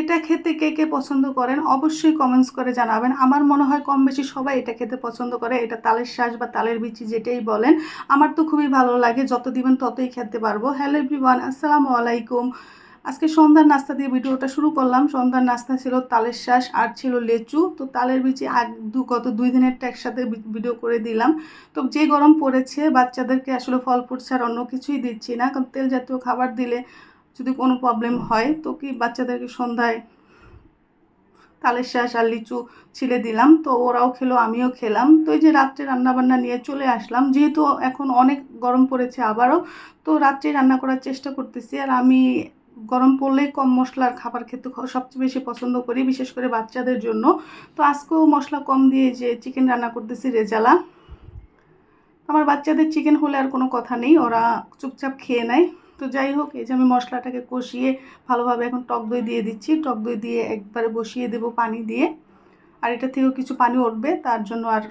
এটা খেতে কে কে পছন্দ করেন, অবশ্যই কমেন্টস করে জানাবেন। আমার মনে হয় কম বেশি সবাই এটা খেতে পছন্দ করে, এটা তালের শ্বাস বা তালের বিচি যেটাই বলেন। আমার তো খুবই ভালো লাগে, যত দিবেন ততই খেতে পারব। হ্যালো এভরিওয়ান আসসালামু আলাইকুম। আজকে সন্ধ্যার নাস্তা দিয়ে ভিডিওটা শুরু করলাম। সন্ধ্যার নাস্তা ছিল তালের শ্বাস আর ছিল লেচু। তো তালের বিচি আগ দু গত দুই দিনেরটা একসাথে ভিডিও করে দিলাম। তো যে গরম পড়েছে, বাচ্চাদেরকে আসলে ফল ফ্রুট ছাড়া অন্য কিছুই দিচ্ছি না। কারণ তেল জাতীয় খাবার দিলে যদি কোনো প্রবলেম হয় তো কি বাচ্চাদেরকে সন্ধ্যায় তালের শাঁস আর লিচু ছিলে দিলাম। তো ওরাও খেলো, আমিও খেলাম। তো এই যে রাত্রে রান্নাবান্না নিয়ে চলে আসলাম। যেহেতু এখন অনেক গরম পড়েছে আবারও, তো রাত্রে রান্না করার চেষ্টা করতেছি। আর আমি গরম পড়লেই কম মশলার খাবার খেতে সবচেয়ে বেশি পছন্দ করি, বিশেষ করে বাচ্চাদের জন্য। তো আজকেও মশলা কম দিয়ে যে চিকেন রান্না করতেছি রেজালা। আমার বাচ্চাদের চিকেন হলে আর কোনো কথা নেই, ওরা চুপচাপ খেয়ে নেয়। তো যাই হোক, এই যে আমি মশলাটাকে কষিয়ে ভালোভাবে এখন টক দই দিয়ে দিচ্ছি। টক দই দিয়ে একবারে বসিয়ে দেব পানি দিয়ে। আর এটা থেকেও কিছু পানি উঠবে, তার জন্য আর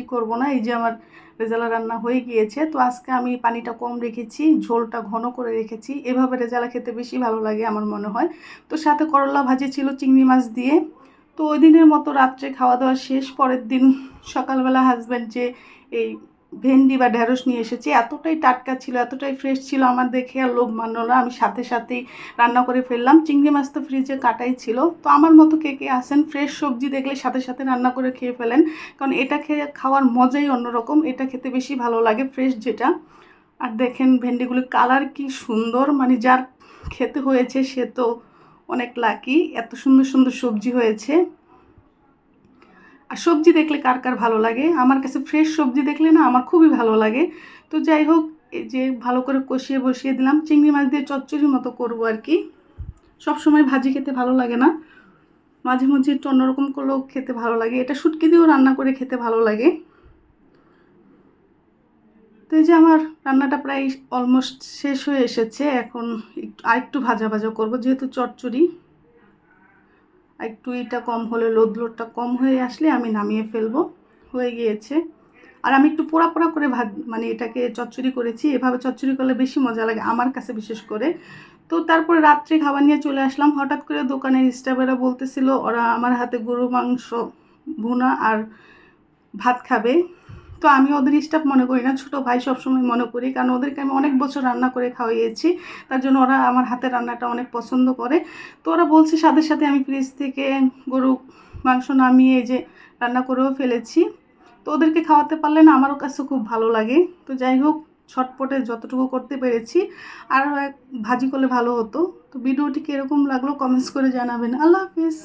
ই করব না? এই যে আমার রেজালা রান্না হয়ে গিয়েছে। তো আজকে আমি পানিটা কম রেখেছি, ঝোলটা ঘন করে রেখেছি। এভাবে রেজালা খেতে বেশি ভালো লাগে আমার মনে হয়। তো সাথে করলা ভাজি ছিল চিংড়ি মাছ দিয়ে। তো ওই দিনের মতো রাত্রে খাওয়া দাওয়া শেষ, পরের দিন সকালবেলা হাজব্যান্ড যে এই ভেন্ডি বা ঢেঁড়স নিয়ে এসেছি। এতটাই টাটকা ছিল, এতটাই ফ্রেশ ছিল আমার দেখে, আর লোভ মানলো না। আমি সাথে সাথেই রান্না করে ফেললাম। চিংড়ি মাছ তো ফ্রিজে কাটাই ছিল। তো আমার মতো কে কে আসেন ফ্রেশ সবজি দেখলে সাথে সাথে রান্না করে খেয়ে ফেলেন। কারণ এটা খেয়ে খাওয়ার মজাই অন্যরকম। এটা খেতে বেশি ভালো লাগে ফ্রেশ যেটা। আর দেখেন ভেন্ডিগুলির কালার কি সুন্দর। মানে যার খেতে হয়েছে সে তো অনেক লাকি এত সুন্দর সুন্দর সবজি হয়েছে। আর সবজি দেখলে কার কার ভালো লাগে? আমার কাছে ফ্রেশ সবজি দেখলে না আমার খুবই ভালো লাগে। তো যাই হোক, এই যে ভালো করে কষিয়ে বসিয়ে দিলাম, চিংড়ি মাছ দিয়ে চচ্চড়ির মতো করব আর কি। সব সময় ভাজি খেতে ভালো লাগে না। মাঝে মাঝে একটু অন্যরকম করলেও খেতে ভালো লাগে। এটা শুটকি দিয়েও রান্না করে খেতে ভালো লাগে। তো এই যে আমার রান্নাটা প্রায় অলমোস্ট শেষ হয়ে এসেছে। এখন একটু, আরেকটু ভাজা ভাজা করব, যেহেতু চচ্চড়ি। আর একটু এটা কম হলে লোদ লোডটা কম হয়ে আসলে আমি নামিয়ে ফেলব। হয়ে গিয়েছে। আর আমি একটু পোড়া পোড়া করে ভাত মানে এটাকে চচ্চড়ি করেছি। এভাবে চচ্চড়ি করলে বেশি মজা লাগে আমার কাছে বিশেষ করে। তো তারপরে রাত্রে খাবার নিয়ে চলে আসলাম। হঠাৎ করে দোকানের স্টাফেরা বলতেছিল, ওরা আমার হাতে গরু, মাংস, ভুনা আর ভাত খাবে। তো আমি ওদের স্টাফ মনে করি না, ছোটো ভাই সবসময় মনে করি। কারণ ওদেরকে আমি অনেক বছর রান্না করে খাওয়াইয়েছি তার জন্য ওরা আমার হাতের রান্নাটা অনেক পছন্দ করে। তো ওরা বলছে সাথে সাথে আমি ফ্রিজ থেকে গরু, মাংস নামিয়ে যে রান্না করেও ফেলেছি। তো ওদেরকে খাওয়াতে পারলে না আমারও কাছে খুব ভালো লাগে। তো যাই হোক, ছটপটে যতটুকু করতে পেরেছি, আর ভাজি করলে ভালো হতো। তো ভিডিওটি কীরকম লাগল কমেন্টস করে জানাবেন। আল্লাহ হাফিজ।